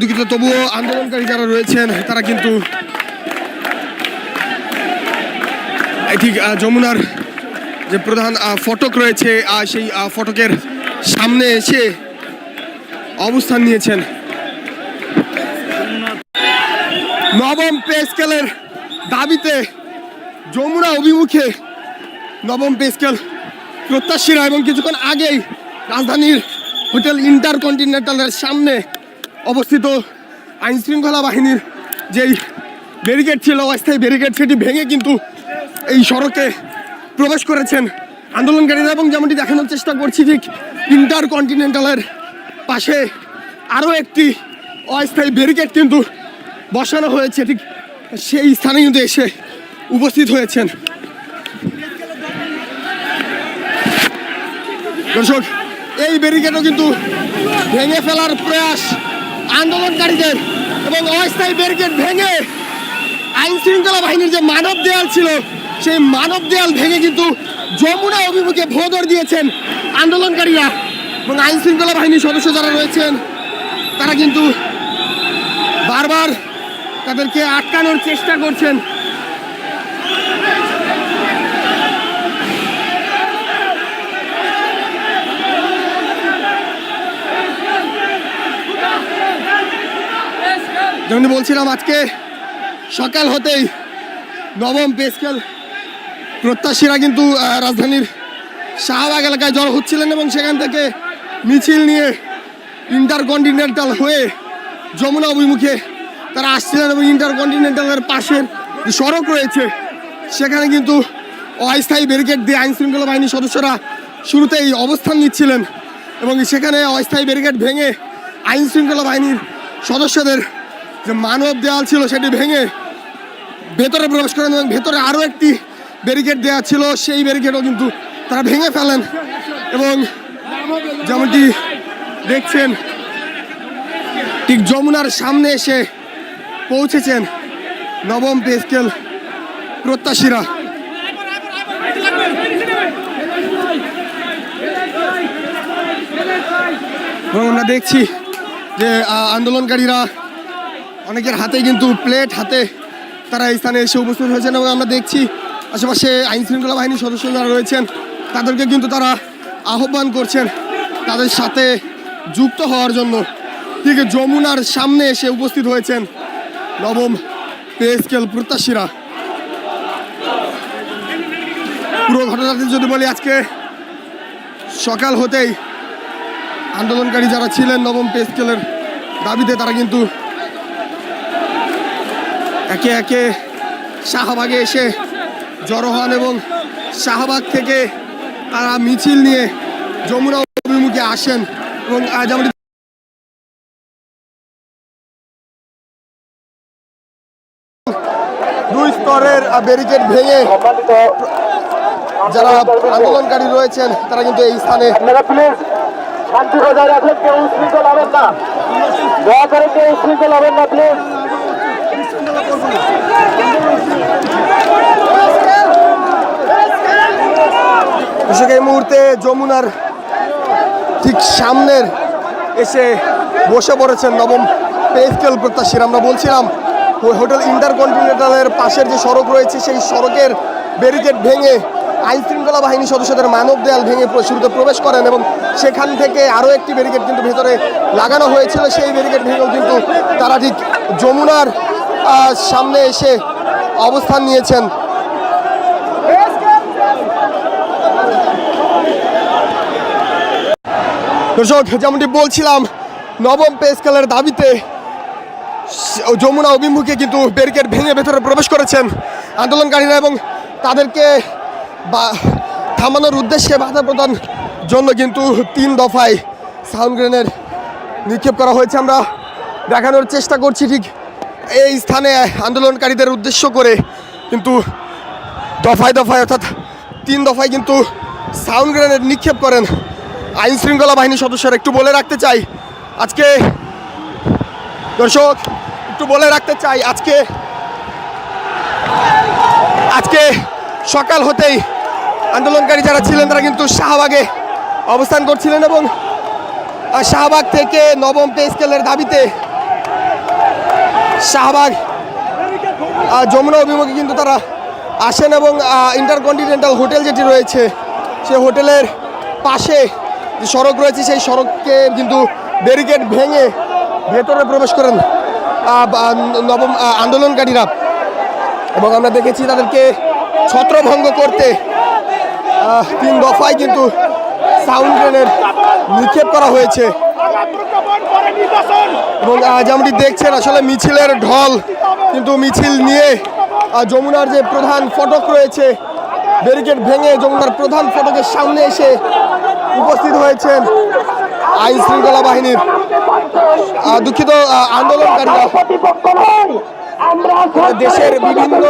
দুঃখিত, তবুও আন্দোলনকারী যারা রয়েছেন, তারা কিন্তু ঠিক যমুনার যে প্রধান ফটক রয়েছে সেই ফটকের সামনে এসে অবস্থান নিয়েছেন। নবম পে স্কেলের দাবিতে যমুনা অভিমুখে নবম পে স্কেল প্রত্যাশীরা এবং কিছুক্ষণ আগেই রাজধানীর হোটেল ইন্টারকন্টিনেন্টালের সামনে অবস্থিত আইন শৃঙ্খলা বাহিনীর যেই ব্যারিকেড ছিল, অস্থায়ী ব্যারিকেড সেটি ভেঙে কিন্তু এই সড়কে প্রবেশ করেছেন আন্দোলনকারীরা এবং যেমনটি দেখানোর চেষ্টা করছি, ঠিক ইন্টারকন্টিনেন্টালের পাশে আরও একটি অস্থায়ী ব্যারিকেড কিন্তু বসানো হয়েছে, ঠিক সেই স্থানে কিন্তু এসে উপস্থিত হয়েছেন। দর্শক, এই ব্যারিকেডও কিন্তু ভেঙে ফেলার প্রয়াস আন্দোলনকারীদের এবং অস্থায়ী ব্যারিকেড ভেঙে আইন শৃঙ্খলা বাহিনীর যে মানব দেয়াল ছিল, সেই মানব দেয়াল ভেঙে কিন্তু যমুনা অভিমুখে ভোদর দিয়েছেন আন্দোলনকারীরা এবং আইন শৃঙ্খলা বাহিনীর সদস্য যারা রয়েছেন, তারা কিন্তু বারবার তাদেরকে আটকানোর চেষ্টা করছেন। যেমন বলছিলাম, আজকে সকাল হতেই নবম পেস্কেল প্রত্যাশীরা কিন্তু রাজধানীর শাহবাগ এলাকায় জড়ো হচ্ছিলেন এবং সেখান থেকে মিছিল নিয়ে ইন্টারকন্টিনেন্টাল হয়ে যমুনা অভিমুখে তারা আসছিলেন এবং ইন্টারকন্টিনেন্টালের পাশের যে সড়ক রয়েছে, সেখানে কিন্তু অস্থায়ী ব্যারিকেড দিয়ে আইন শৃঙ্খলা বাহিনীর সদস্যরা শুরুতেই অবস্থান নিচ্ছিলেন এবং সেখানে অস্থায়ী ব্যারিকেড ভেঙে আইন শৃঙ্খলা বাহিনীর সদস্যদের যে মানব দেয়াল ছিল সেটি ভেঙে ভেতরে প্রবেশ করেন এবং ভেতরে আরও একটি ব্যারিকেড দেওয়া ছিল। সেই ব্যারিকেডও কিন্তু তারা ভেঙে ফেলেন এবং যেমনটি দেখছেন, ঠিক যমুনার সামনে এসে পৌঁছেছেন নবম পে স্কেল প্রত্যাশীরা। এবং আমরা দেখছি যে আন্দোলনকারীরা অনেকের হাতে কিন্তু প্লেট হাতে তারা এই স্থানে এসে উপস্থিত হয়েছেন এবং আমরা দেখছি আশেপাশে আইন শৃঙ্খলা বাহিনীর সদস্য যারা রয়েছেন, তাদেরকে কিন্তু তারা আহ্বান করছেন তাদের সাথে যুক্ত হওয়ার জন্য। ঠিক যমুনার সামনে এসে উপস্থিত হয়েছেন নবম পে স্কেল প্রত্যাশীরা। পুরো ঘটনাটি যদি বলি, আজকে সকাল হতেই আন্দোলনকারী যারা ছিলেন নবম পে স্কেলের দাবিতে তারা কিন্তু একে একে শাহবাগে এসে জড়ো হন এবং শাহবাগ থেকে তারা মিছিল নিয়ে যমুনা অভিমুখে আসেন এবং আজ আমরা দুই স্তরের ব্যারিকেড ভেঙে যারা আন্দোলনকারী রয়েছেন তারা কিন্তু এই স্থানে শান্তি বজায় রাখেন কেউ উশৃঙ্খল হবেন না। দয়া করে কেউ উশৃঙ্খল হবেন না প্লিজ। কৃষক এই মুহূর্তে যমুনার ঠিক সামনের এসে বসে পড়েছেন নবম পে স্কেল প্রত্যাশীর, আমরা বলছিলাম হোটেল ইন্টারকন্টিনেন্টালের পাশের যে সড়ক রয়েছে, সেই সড়কের ব্যারিকেড ভেঙে আইন শৃঙ্খলা বাহিনী সদস্যদের মানব দেয়াল ভেঙে শুরুতে প্রবেশ করেন এবং সেখান থেকে আরও একটি ব্যারিকেড কিন্তু ভেতরে লাগানো হয়েছিল। সেই ব্যারিকেড ভেঙেও কিন্তু তারা ঠিক যমুনার সামনে এসে অবস্থান নিয়েছেন। দর্শক, যেমনটি বলছিলাম, নবম পে স্কেলের দাবিতে যমুনা অভিমুখে কিন্তু ব্যারিকেড ভেঙে ভেতরে প্রবেশ করেছেন আন্দোলনকারীরা এবং তাদেরকে বা- থামানোর উদ্দেশ্যে বাধা প্রদান জন্য কিন্তু তিন দফায় সাউন্ড গ্রেনেড নিক্ষেপ করা হয়েছে। আমরা দেখানোর চেষ্টা করছি ঠিক এই স্থানে আন্দোলনকারীদের উদ্দেশ্য করে কিন্তু দফায় দফায় অর্থাৎ তিন দফায় কিন্তু সাউন্ড গ্রেনেড নিক্ষেপ করেন আইন শৃঙ্খলা বাহিনীর সদস্যরা। একটু বলে রাখতে চাই, আজকে দর্শক, একটু বলে রাখতে চাই, আজকে আজকে সকাল হতেই আন্দোলনকারী যারা ছিলেন তারা কিন্তু শাহবাগে অবস্থান করছিলেন এবং শাহবাগ থেকে নবম পে স্কেলের দাবিতে শাহবাগ যমুনা অভিমুখে কিন্তু তারা আসেন এবং ইন্টারকন্টিনেন্টাল হোটেল যেটি রয়েছে সেই হোটেলের পাশে যে সড়ক রয়েছে, সেই সড়ককে কিন্তু ব্যারিকেড ভেঙে ভেতরে প্রবেশ করেন নবম আন্দোলনকারীরা। এবং আমরা দেখেছি তাদেরকে ছত্রভঙ্গ করতে তিন দফায় কিন্তু সাউন্ড গ্রেনেড নিক্ষেপ করা হয়েছে। এবং যেমনটি দেখছেন আসলে মিছিলের ঢল, কিন্তু মিছিল নিয়ে যমুনার যে প্রধান ফটক রয়েছে, ব্যারিকেড ভেঙে যমুনার প্রধান ফটকের সামনে এসে উপস্থিত হয়েছেন আইন শৃঙ্খলা বাহিনীর দুঃখিত আন্দোলনকারীরা। দেশের বিভিন্ন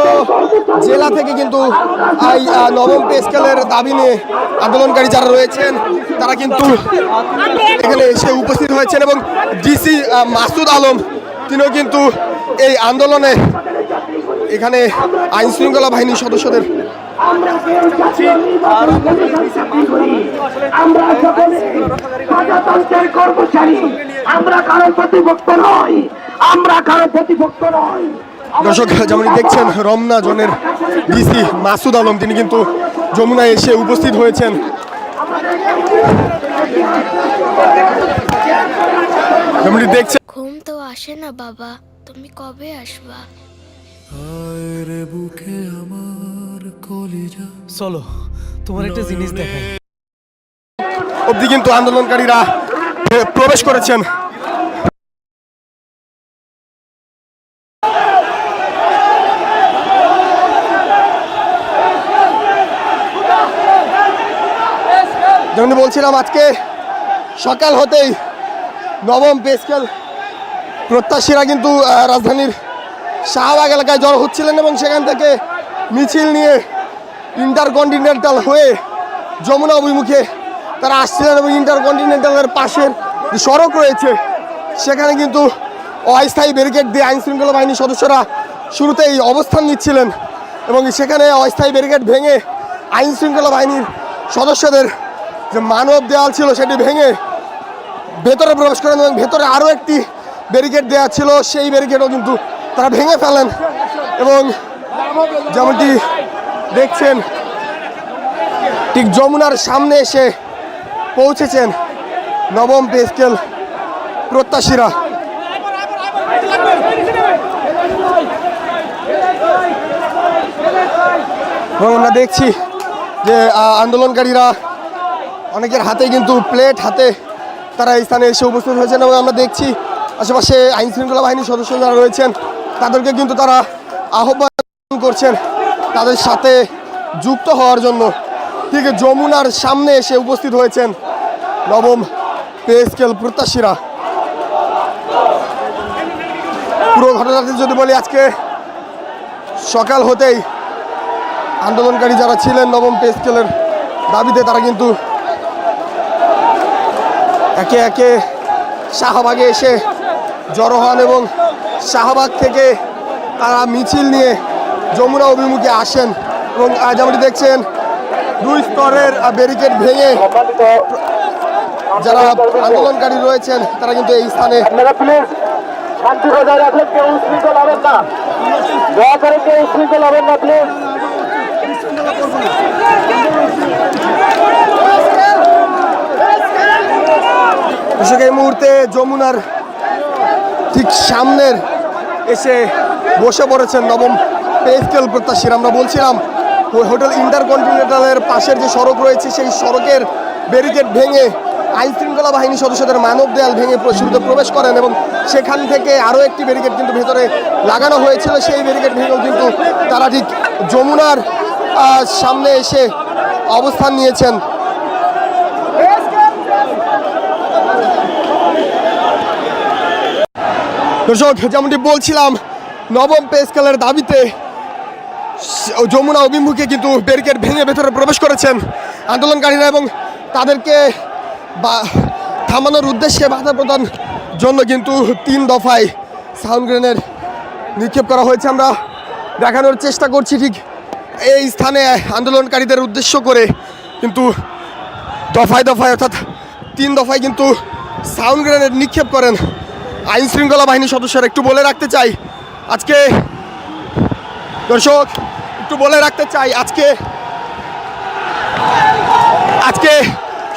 জেলা থেকে কিন্তু এই নবম পে স্কেলের দাবি নিয়ে আন্দোলনকারী যারা রয়েছেন তারা কিন্তু এখানে এসে উপস্থিত হয়েছেন এবং ডিসি মাসুদ আলম তিনিও কিন্তু এই আন্দোলনে এখানে আইন শৃঙ্খলা বাহিনীর সদস্যদের আমরা সকলে প্রজাতন্ত্রের কর্মচারী। আমরা কারও প্রতিপক্ষ নই। কারও প্রতিপক্ষ দর্শক যেমন দেখছেন রমনা জনের ডিসি মাসুদ আলম তিনি কিন্তু যমুনায় এসে উপস্থিত হয়েছেন। যেমনটি দেখছেন ঘুম তো আসে না বাবা তুমি কবে আসবা? বুকে আমার কলিজা। চলো তোমার একটা জিনিস দেখাই। অবধি কিন্তু আন্দোলনকারীরা প্রবেশ করেছেন। যেমন বলছিলাম আজকে সকাল হতেই নবম পে স্কেল প্রত্যাশীরা কিন্তু রাজধানীর শাহবাগ এলাকায় জড়ো হচ্ছিলেন এবং সেখান থেকে মিছিল নিয়ে ইন্টারকন্টিনেন্টাল হয়ে যমুনা অভিমুখে তারা আসছিলেন এবং ইন্টারকন্টিনেন্টালের পাশের যে সড়ক রয়েছে, সেখানে কিন্তু অস্থায়ী ব্যারিকেড দিয়ে আইন শৃঙ্খলা বাহিনীর সদস্যরা শুরুতেই অবস্থান নিচ্ছিলেন এবং সেখানে অস্থায়ী ব্যারিকেড ভেঙে আইন শৃঙ্খলা বাহিনীর সদস্যদের যে মানব দেওয়াল ছিল সেটি ভেঙে ভেতরে প্রবেশ করেন এবং ভেতরে আরও একটি ব্যারিকেড দেওয়া ছিল, সেই ব্যারিকেডও কিন্তু তারা ভেঙে ফেলেন এবং যেমনটি দেখছেন, ঠিক যমুনার সামনে এসে পৌঁছেছেন নবম পে স্কেল প্রত্যাশীরা। এবং আমরা দেখছি যে আন্দোলনকারীরা অনেকের হাতে কিন্তু প্লেট হাতে তারা এই স্থানে এসে উপস্থিত হয়েছেন এবং আমরা দেখছি আশেপাশে আইন শৃঙ্খলা বাহিনীর সদস্য যারা রয়েছেন, তাদেরকে কিন্তু তারা আহ্বান করছেন তাদের সাথে যুক্ত হওয়ার জন্য। ঠিক যমুনার সামনে এসে উপস্থিত হয়েছেন নবম পে স্কেল প্রত্যাশীরা। পুরো ঘটনাটি যদি বলি, আজকে সকাল হতেই আন্দোলনকারী যারা ছিলেন নবম পে স্কেলের দাবিতে তারা কিন্তু একে একে শাহবাগে এসে জড়ো হন এবং শাহবাগ থেকে তারা মিছিল নিয়ে যমুনা অভিমুখে আসেন এবং যেমনটি দেখছেন দুই স্তরের ব্যারিকেড ভেঙে যারা আন্দোলনকারী রয়েছেন, তারা কিন্তু এই স্থানে দয়া করে কেউ হবেন না, প্লিজ। দর্শক, এই মুহূর্তে যমুনার ঠিক সামনের এসে বসে পড়েছেন নবম পে স্কেল প্রত্যাশীর। আমরা বলছিলাম, হোটেল ইন্টারকন্টিনেন্টালের পাশের যে সড়ক রয়েছে, সেই সড়কের ব্যারিকেড ভেঙে আইন শৃঙ্খলা বাহিনী সদস্যদের মানব দেয়াল ভেঙে শুরুতে প্রবেশ করেন এবং সেখান থেকে আরও একটি ব্যারিকেড কিন্তু ভেতরে লাগানো হয়েছিল। সেই ব্যারিকেড ভেঙেও কিন্তু তারা ঠিক যমুনার সামনে এসে অবস্থান নিয়েছেন। দর্শক, যেমনটি বলছিলাম, নবম পে স্কেলের দাবিতে যমুনা অভিমুখে কিন্তু ব্যারিকেড ভেঙে ভেতরে প্রবেশ করেছেন আন্দোলনকারীরা এবং তাদেরকে বা থামানোর উদ্দেশ্যে বাধা প্রদান জন্য কিন্তু তিন দফায় সাউন্ড গ্রেনেড নিক্ষেপ করা হয়েছে। আমরা দেখানোর চেষ্টা করছি ঠিক এই স্থানে আন্দোলনকারীদের উদ্দেশ্য করে কিন্তু দফায় দফায় অর্থাৎ তিন দফায় কিন্তু সাউন্ড গ্রেনেড নিক্ষেপ করেন আইন শৃঙ্খলা বাহিনীর সদস্যরা একটু বলে রাখতে চাই। আজকে দর্শক, একটু বলে রাখতে চাই, আজকে আজকে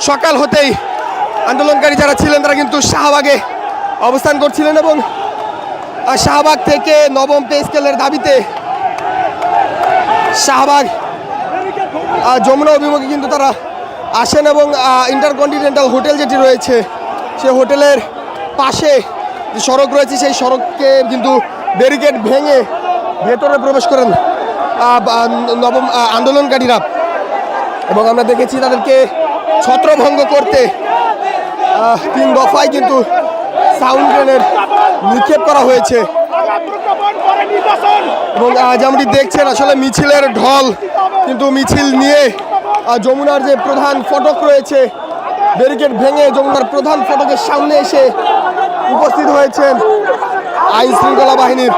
সকাল হতেই আন্দোলনকারী যারা ছিলেন তারা কিন্তু শাহবাগে অবস্থান করছিলেন এবং শাহবাগ থেকে নবম পে স্কেলের দাবিতে শাহবাগ যমুনা অভিমুখে কিন্তু তারা আসেন এবং ইন্টারকন্টিনেন্টাল হোটেল যেটি রয়েছে, সে হোটেলের পাশে যে সড়ক রয়েছে, সেই সড়ককে কিন্তু ব্যারিকেড ভেঙে ভেতরে প্রবেশ করেন নবম আন্দোলনকারীরা। এবং আমরা দেখেছি তাদেরকে ছত্রভঙ্গ করতে তিন দফায় কিন্তু সাউন্ড গ্রেনেড নিক্ষেপ করা হয়েছে। এবং যেমনটি দেখছেন, আসলে মিছিলের ঢল, কিন্তু মিছিল নিয়ে যমুনার যে প্রধান ফটক রয়েছে ব্যারিকেড ভেঙে যমুনার প্রধান ফটকের সামনে এসে উপস্থিত হয়েছেন আইন শৃঙ্খলা বাহিনীর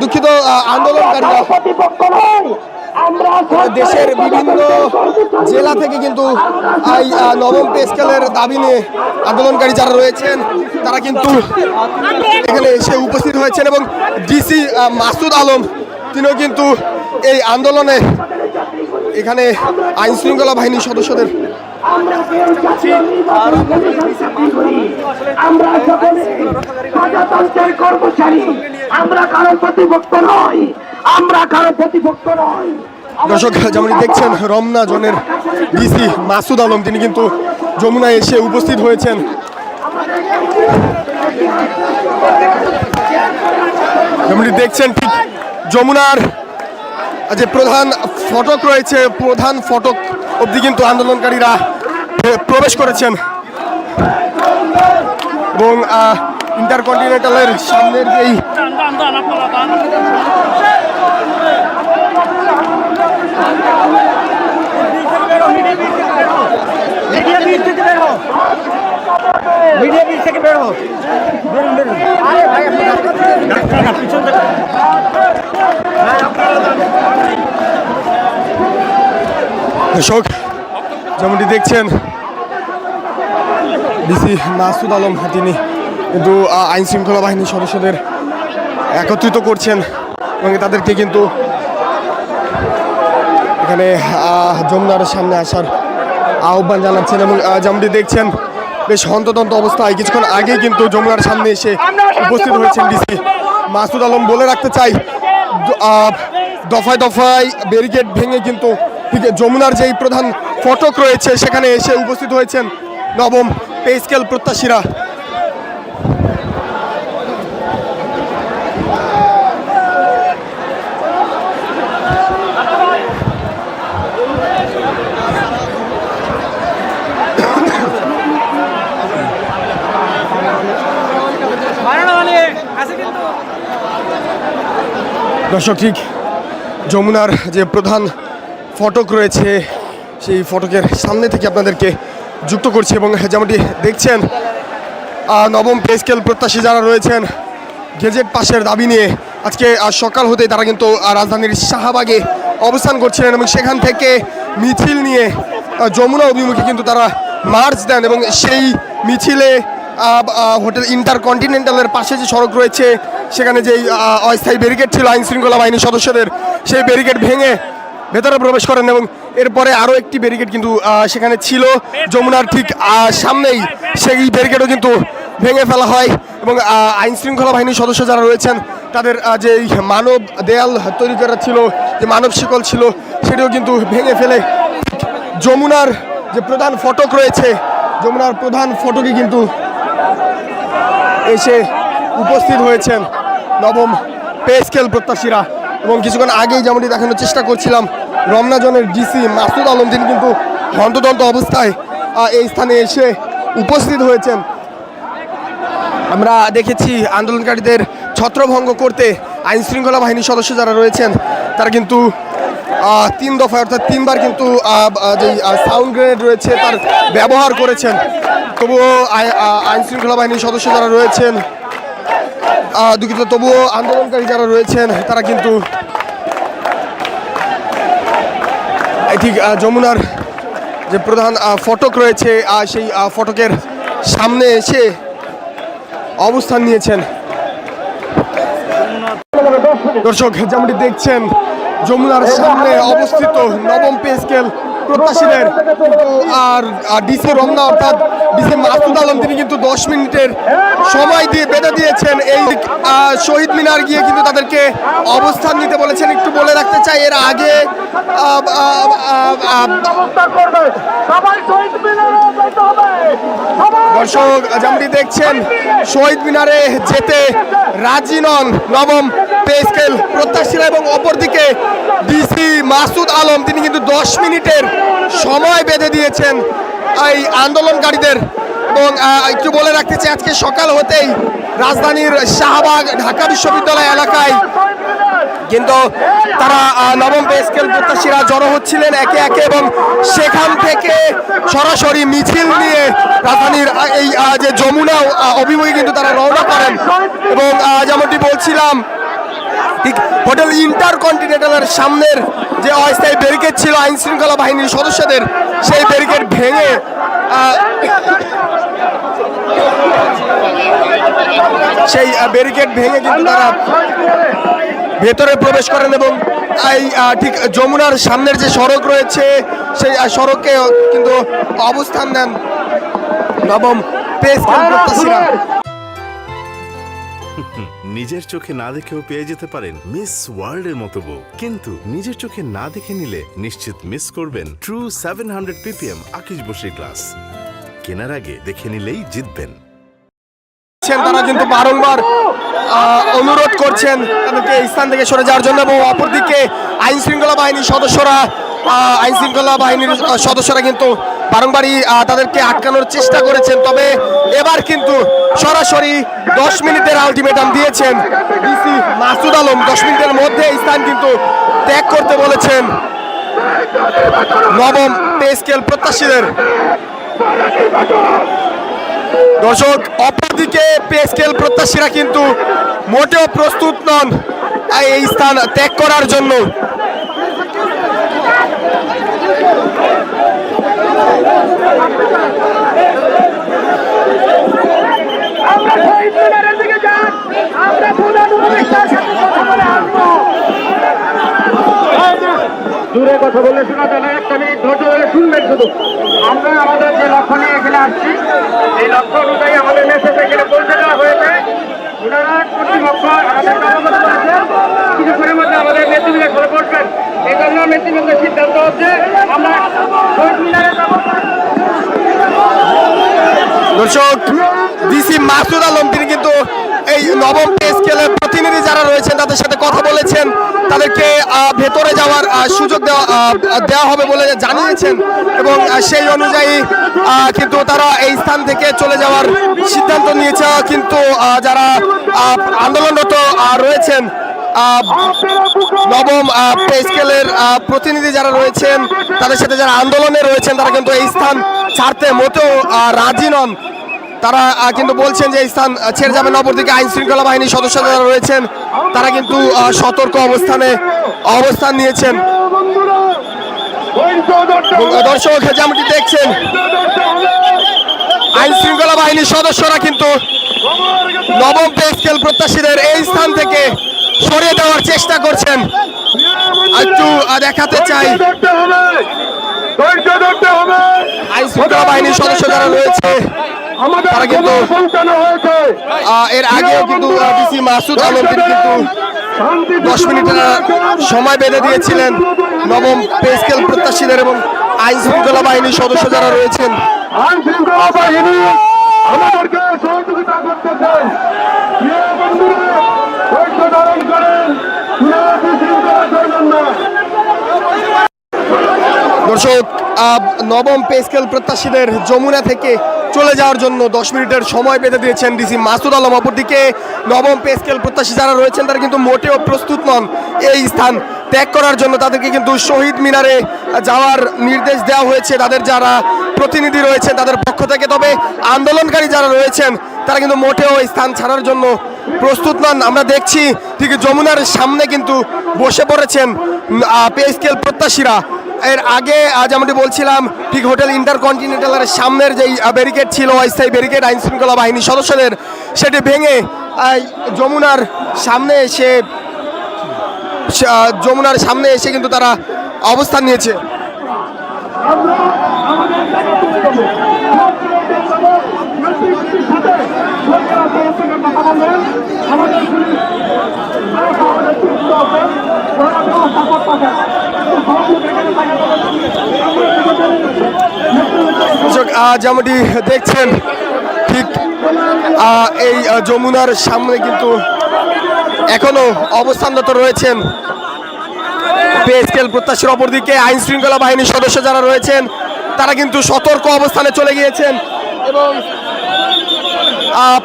দুঃখিত আন্দোলনকারীরা। দেশের বিভিন্ন জেলা থেকে কিন্তু এই নবম পে স্কেলের দাবি নিয়ে আন্দোলনকারী যারা রয়েছেন, তারা কিন্তু এখানে এসে উপস্থিত হয়েছেন এবং ডিসি মাসুদ আলম, তিনিও কিন্তু এই আন্দোলনে এখানে আইন শৃঙ্খলা বাহিনীর সদস্যদের আমরা কেউ জাতীয় নির্বাচন কমিশন চাকরি করি আমরা সকলে প্রজাতন্ত্রের কর্মচারী আমরা কারও প্রতিপক্ষ নই। আমরা কারও প্রতিপক্ষ নই। দর্শক যেমন দেখছেন রমনা জনের ডিসি মাসুদ আলম তিনি কিন্তু যমুনায় এসে উপস্থিত হয়েছেন। যেমনটি দেখছেন ঠিক যমুনার যে প্রধান ফটক রয়েছে প্রধান ফটক অবধি কিন্তু আন্দোলনকারীরা প্রবেশ করেছেন। এবং ইন্টারকন্টিনেন্টালের সামনের যেই মিডিয়া থেকে বের আরে ভাই দর্শক, যেমনটি দেখছেন, ডিসি মাসুদ আলম তিনি কিন্তু আইন শৃঙ্খলা বাহিনীর সদস্যদের একত্রিত করছেন এবং তাদেরকে কিন্তু এখানে যমুনার সামনে আসার আহ্বান জানাচ্ছেন এবং যেমনটি দেখছেন, বেশ হন্তদন্ত অবস্থায় কিছুক্ষণ আগেই কিন্তু যমুনার সামনে এসে উপস্থিত হয়েছেন ডিসি মাসুদ আলম বলে রাখতে চাই দফায় দফায় ব্যারিকেড ভেঙে কিন্তু যমুনার যেই প্রধান ফটক রয়েছে, সেখানে এসে উপস্থিত হয়েছেন নবম পে স্কেল প্রত্যাশীরা। দর্শক, ঠিক যমুনার যে প্রধান ফটক রয়েছে, সেই ফটকের সামনে থেকে আপনাদেরকে যুক্ত করছি এবং যেমনটি দেখছেন নবম পে স্কেল প্রত্যাশী যারা রয়েছেন, গেজেট পাশের দাবি নিয়ে আজকে আজ সকাল হতেই তারা কিন্তু রাজধানীর শাহবাগে অবস্থান করছিলেন এবং সেখান থেকে মিছিল নিয়ে যমুনা অভিমুখে কিন্তু তারা মার্চ দেন এবং সেই মিছিলে হোটেল ইন্টারকন্টিনেন্টালের পাশে যে সড়ক রয়েছে, সেখানে যেই অস্থায়ী ব্যারিকেড ছিল আইন শৃঙ্খলা বাহিনীর সদস্যদের, সেই ব্যারিকেড ভেঙে ভেতরে প্রবেশ করেন এবং এরপরে আরও একটি ব্যারিকেড কিন্তু সেখানে ছিল। যমুনার ঠিক সামনেই সেই ব্যারিকেডও কিন্তু ভেঙে ফেলা হয় এবং আইন শৃঙ্খলা বাহিনীর সদস্য যারা রয়েছেন, তাদের যে মানব দেয়াল তৈরি করা ছিল, যে মানব শিকল ছিল, সেটিও কিন্তু ভেঙে ফেলে। যমুনার যে প্রধান ফটক রয়েছে, যমুনার প্রধান ফটকে কিন্তু এসে উপস্থিত হয়েছেন নবম পে স্কেল প্রত্যাশীরা। এবং কিছুক্ষণ আগেই যেমনটি দেখানোর চেষ্টা করছিলাম রমনাজনের ডিসি মাসুদ আলম তিনি কিন্তু হন্তদন্ত অবস্থায় এই স্থানে এসে উপস্থিত হয়েছেন। আমরা দেখেছি আন্দোলনকারীদের ছত্রভঙ্গ করতে আইন শৃঙ্খলা বাহিনীর সদস্য যারা রয়েছেন, তারা কিন্তু তিন দফায়, অর্থাৎ তিনবার কিন্তু যে সাউন্ড গ্রেনেড রয়েছে, তার ব্যবহার করেছেন। তবুও আইন শৃঙ্খলা বাহিনীর সদস্য যারা রয়েছেন দুঃখিত, তবুও আন্দোলনকারী যারা রয়েছেন, তারা কিন্তু আহ, যমুনার যে প্রধান ফটক রয়েছে সেই ফটকের সামনে এসে অবস্থান নিয়েছেন। দর্শক যেমনটি দেখছেন যমুনার সামনে অবস্থিত নবম পে স্কেল প্রত্যাশীদের আর ডিসি রমনা অর্থাৎ ডিসি মাসুদ আলম, তিনি কিন্তু দশ মিনিটের সময় দিয়ে বেঁধে দিয়েছেন। এই শহীদ মিনার গিয়ে কিন্তু তাদেরকে অবস্থান নিতে বলেছেন। একটু বলে রাখতে চাই, এর আগে দর্শক, যেমনটি দেখছেন, শহীদ মিনারে যেতে রাজি নন নবম পে স্কেল প্রত্যাশীরা এবং অপরদিকে ডিসি মাসুদ আলম, তিনি কিন্তু দশ মিনিটের সময় বেঁধে দিয়েছেন। এই আন্দোলনকারীদের এবং একটু বলে রাখতে চাই, আজকে সকাল হতেই রাজধানীর শাহবাগ ঢাকা বিশ্ববিদ্যালয় এলাকায় কিন্তু তারা নবম পে স্কেল প্রত্যাশীরা জড়ো হচ্ছিলেন একে একে এবং সেখান থেকে সরাসরি মিছিল নিয়ে রাজধানীর এই যে যমুনা অভিমুখে কিন্তু তারা রওনা করেন। এবং যেমনটি বলছিলাম ঠিক, হোটেল ইন্টারকন্টিনেন্টালের সামনের যে অস্থায়ী ব্যারিকেড ছিল আইন শৃঙ্খলা বাহিনীর সদস্যদের, সেই ব্যারিকেড ভেঙে সেই ব্যারিকেড ভেঙে কিন্তু তারা ভেতরে প্রবেশ করেন এবং এই ঠিক যমুনার সামনের যে সড়ক রয়েছে, সেই সড়কে কিন্তু অবস্থান নেন নবম পেস প্রত্যাশীরা। নিজের চোখে না দেখেও পেয়ে যেতে পারেন মিস ওয়ার্ল্ডের মতো বউ। কিন্তু নিজের চোখে না দেখে নিলে নিশ্চিত মিস করবেন ট্রু সেভেন হান্ড্রেড পিপিএম আকিশ বসির গ্লাস। কেনার আগে দেখে নিলেই জিতবেন। তারা কিন্তু বারংবার অনুরোধ করছেন তাদেরকে এই স্থান থেকে সরে যাওয়ার জন্য এবং অপরদিকে আইন শৃঙ্খলা বাহিনীর সদস্যরা আইন শৃঙ্খলা বাহিনীর সদস্যরা কিন্তু বারংবারই তাদেরকে আটকানোর চেষ্টা করেছেন, তবে এবার কিন্তু সরাসরি দশ মিনিটের আলটিমেটাম দিয়েছেন ডিসি মাসুদ আলম। দশ মিনিটের মধ্যে এই স্থান কিন্তু ত্যাগ করতে বলেছেন নবম পে স্কেল প্রত্যাশীদের। দর্শক অপরদিকে পে স্কেল প্রত্যাশীরা কিন্তু মোটেও প্রস্তুত নন এই স্থান ত্যাগ করার জন্য আমরা শহীদ মিনারের দিকে যান আমরা প্রধান উপদেষ্টার সাথে কথা বলে আসব দূরে কথা বলে শোনা যায় না, একটা মিনিট ধৈর্য ধরে শুনবেন শুধু। আমরা আমাদের যে লক্ষ্য নিয়ে এখানে আসছি, এই লক্ষ্য অনুযায়ী আমাদের মেসেজ এখানে পৌঁছে দেওয়া হয়েছে। দর্শক, ডিসি মাসুদ আলম, তিনি কিন্তু এই নবম পে স্কেলের প্রতিনিধি যারা রয়েছেন তাদের সাথে কথা বলেছেন, তাদেরকে ভেতরে যাওয়ার সুযোগ দেওয়া দেওয়া হবে বলে জানিয়েছেন এবং সেই অনুযায়ী কিন্তু তারা এই স্থান থেকে চলে যাওয়ার সিদ্ধান্ত নিয়েছে। কিন্তু যারা আন্দোলনরত রয়েছেন নবম পে স্কেলের প্রতিনিধি যারা রয়েছেন, তাদের সাথে যারা আন্দোলনে রয়েছেন, তারা কিন্তু এই স্থান ছাড়তে মোটেও রাজি নন। তারা কিন্তু বলছেন যে এই স্থান ছেড়ে যাবেন। অপরদিকে আইন শৃঙ্খলা বাহিনীর সদস্য যারা রয়েছেন তারা কিন্তু সতর্ক অবস্থানে অবস্থান নিয়েছেন। দর্শক যেমনটি দেখছেন আইন শৃঙ্খলা বাহিনীর সদস্যরা কিন্তু নবম পে স্কেল প্রত্যাশীদের এই স্থান থেকে সরিয়ে দেওয়ার চেষ্টা করছেন। একটু দেখাতে চাই। আইন শৃঙ্খলা বাহিনীর সদস্য যারা রয়েছে তারা কিন্তু এর আগেও কিন্তু ডিসি মাসুদ আলম তিনি কিন্তু দশ মিনিটের সময় বেঁধে দিয়েছিলেন নবম পে স্কেল প্রত্যাশীদের এবং আইন শৃঙ্খলা বাহিনীর সদস্য যারা রয়েছেন। আইন শৃঙ্খলা বাহিনী আমাদেরকে সহযোগিতা দর্শক নবম পে স্কেল প্রত্যাশীদের যমুনা থেকে চলে যাওয়ার জন্য দশ মিনিটের সময় বেঁধে দিয়েছেন ডিসি মাসুদ আলম। অপরদিকে নবম পে স্কেল প্রত্যাশী যারা রয়েছেন, তারা কিন্তু মোটেও প্রস্তুত নন এই স্থান ত্যাগ করার জন্য। তাদেরকে কিন্তু শহীদ মিনারে যাওয়ার নির্দেশ দেওয়া হয়েছে। তাদের যারা প্রতিনিধি রয়েছেন, তাদের পক্ষ থেকে। তবে আন্দোলনকারী যারা রয়েছেন, তারা কিন্তু মোটেও স্থান ছাড়ার জন্য প্রস্তুত নন। আমরা দেখছি ঠিক যমুনার সামনে কিন্তু বসে পড়েছেন পে স্কেল প্রত্যাশীরা। এর আগে আজ যেমনটি বলছিলাম, ঠিক হোটেল ইন্টারকন্টিনেন্টালের সামনের যেই ব্যারিকেড ছিল, অস্থায়ী ব্যারিকেড আইন শৃঙ্খলা বাহিনীর সদস্যদের, সেটি ভেঙে যমুনার সামনে এসে যমুনার সামনে এসে কিন্তু তারা অবস্থান নিয়েছে। আমাদের যেমনটি দেখছেন ঠিক এই যমুনার সামনে কিন্তু এখনও অবস্থানরত রয়েছেন পে স্কেল প্রত্যাশীর অপরদিকে আইন শৃঙ্খলা বাহিনীর সদস্য যারা রয়েছেন, তারা কিন্তু সতর্ক অবস্থানে চলে গিয়েছেন এবং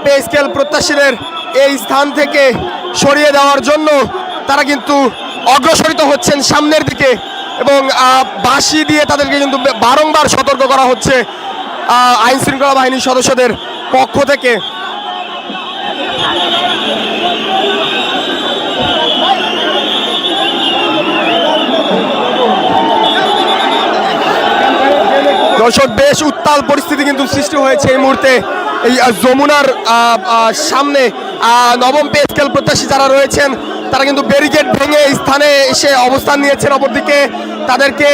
পে স্কেল প্রত্যাশীদের এই স্থান থেকে সরিয়ে দেওয়ার জন্য তারা কিন্তু অগ্রসরিত হচ্ছেন সামনের দিকে এবং বাঁশি দিয়ে তাদেরকে কিন্তু বারংবার সতর্ক করা হচ্ছে আইন শৃঙ্খলা বাহিনীর সদস্যদের পক্ষ থেকে। দর্শক, বেশ উত্তাল পরিস্থিতি কিন্তু সৃষ্টি হয়েছে এই মুহূর্তে। এই যমুনার সামনে নবম পে স্কেল প্রত্যাশী যারা রয়েছেন তারা কিন্তু ব্যারিকেড ভেঙে স্থানে এসে অবস্থান নিয়েছেন অপরদিকে তাদেরকে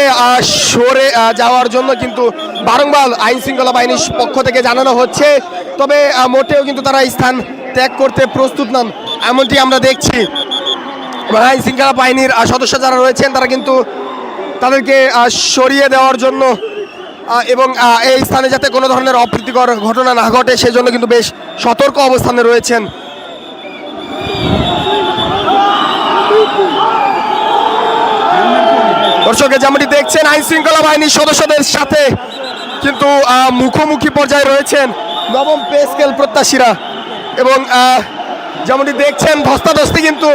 সরে যাওয়ার জন্য কিন্তু বারংবার আইন শৃঙ্খলা বাহিনীর পক্ষ থেকে জানানো হচ্ছে। তবে মোটেও কিন্তু তারা স্থান ত্যাগ করতে প্রস্তুত নন, এমনটি আমরা দেখছি। আইন শৃঙ্খলা বাহিনীর সদস্য যারা রয়েছেন, তারা কিন্তু তাদেরকে সরিয়ে দেওয়ার জন্য এবং এই স্থানে যাতে কোনো ধরনের অপ্রীতিকর ঘটনা না ঘটে, সেজন্য কিন্তু বেশ সতর্ক অবস্থানে রয়েছেন। দর্শকে যেমনটি দেখছেন আইন শৃঙ্খলা বাহিনীর সদস্যদের সাথে কিন্তু মুখোমুখি পর্যায়ে রয়েছেন নবম পে স্কেল প্রত্যাশীরা। এবং যেমনটি দেখছেন, ধস্তাধস্তি কিন্তু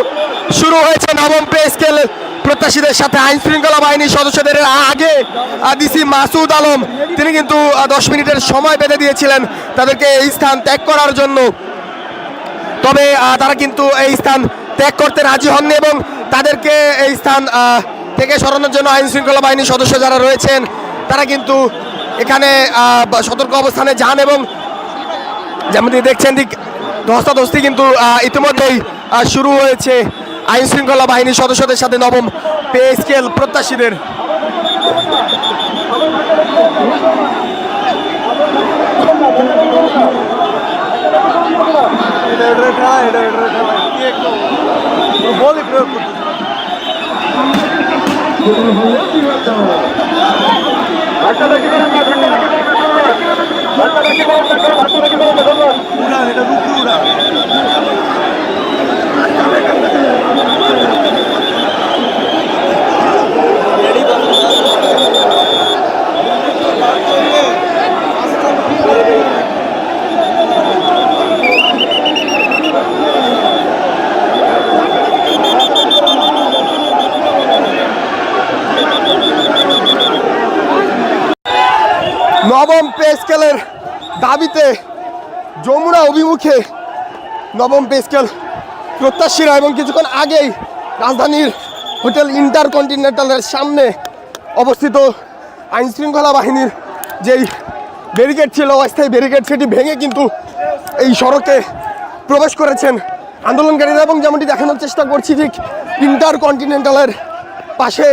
শুরু হয়েছে নবম পে স্কেল প্রত্যাশীদের সাথে। আইন শৃঙ্খলা বাহিনীর সদস্যদের আগে ডিসি মাসুদ আলম, তিনি কিন্তু দশ মিনিটের সময় বেঁধে দিয়েছিলেন তাদেরকে এই স্থান ত্যাগ করার জন্য। তবে তারা কিন্তু এই স্থান ত্যাগ করতে রাজি হননি এবং তাদেরকে এই স্থান থেকে সরানোর জন্য আইন শৃঙ্খলা বাহিনীর সদস্য যারা রয়েছেন তারা কিন্তু এখানে সতর্ক অবস্থানে যান এবং যেমনটি দেখছেন ঠিক ধস্তাধস্তি কিন্তু ইতিমধ্যেই শুরু হয়েছে আইন শৃঙ্খলা বাহিনীর সদস্যদের সাথে নবম পে স্কেল প্রত্যাশীদের এটা নবম পে স্কেলের দাবিতে যমুনা অভিমুখে নবম পে স্কেল প্রত্যাশীরা এবং কিছুক্ষণ আগেই রাজধানীর হোটেল ইন্টারকন্টিনেন্টালের সামনে অবস্থিত আইন শৃঙ্খলা বাহিনীর যেই ব্যারিকেড ছিল, অস্থায়ী ব্যারিকেড, সেটি ভেঙে কিন্তু এই সড়কে প্রবেশ করেছেন আন্দোলনকারীরা এবং যেমনটি দেখানোর চেষ্টা করছি, ঠিক ইন্টারকন্টিনেন্টালের পাশে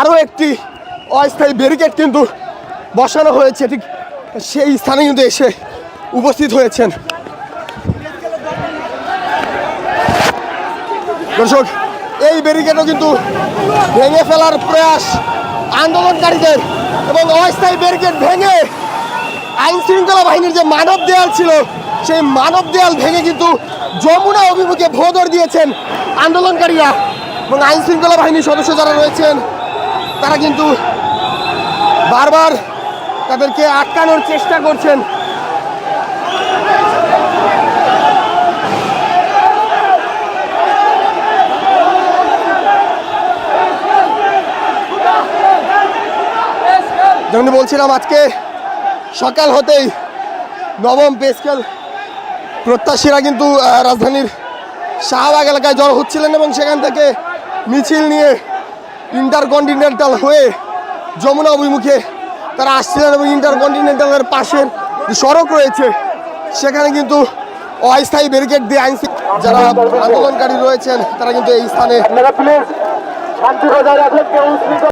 আরও একটি অস্থায়ী ব্যারিকেড কিন্তু বসানো হয়েছে, ঠিক সেই স্থানে কিন্তু এসে উপস্থিত হয়েছেন। দর্শক, এই ব্যারিকেডও কিন্তু ভেঙে ফেলার প্রয়াস আন্দোলনকারীদের এবং অস্থায়ী ব্যারিকেড ভেঙে আইন শৃঙ্খলা বাহিনীর যে মানব দেয়াল ছিল, সেই মানব দেয়াল ভেঙে কিন্তু যমুনা অভিমুখে ভোদর দিয়েছেন আন্দোলনকারীরা এবং আইন শৃঙ্খলা বাহিনীর সদস্য যারা রয়েছেন, তারা কিন্তু বারবার তাদেরকে আটকানোর চেষ্টা করছেন। যেমন বলছিলাম, আজকে সকাল হতেই নবম পেস্কেল প্রত্যাশীরা কিন্তু রাজধানীর শাহবাগ এলাকায় জড়ো হচ্ছিলেন এবং সেখান থেকে মিছিল নিয়ে ইন্টারকন্টিনেন্টাল হয়ে যমুনা অভিমুখে তারা আসছিলেন এবং ইন্টারকন্টিনেন্টালের পাশের যে সড়ক রয়েছে, সেখানে কিন্তু অস্থায়ী ব্যারিকেড দিয়ে আইন যারা আন্দোলনকারী রয়েছেন, তারা কিন্তু এই স্থানে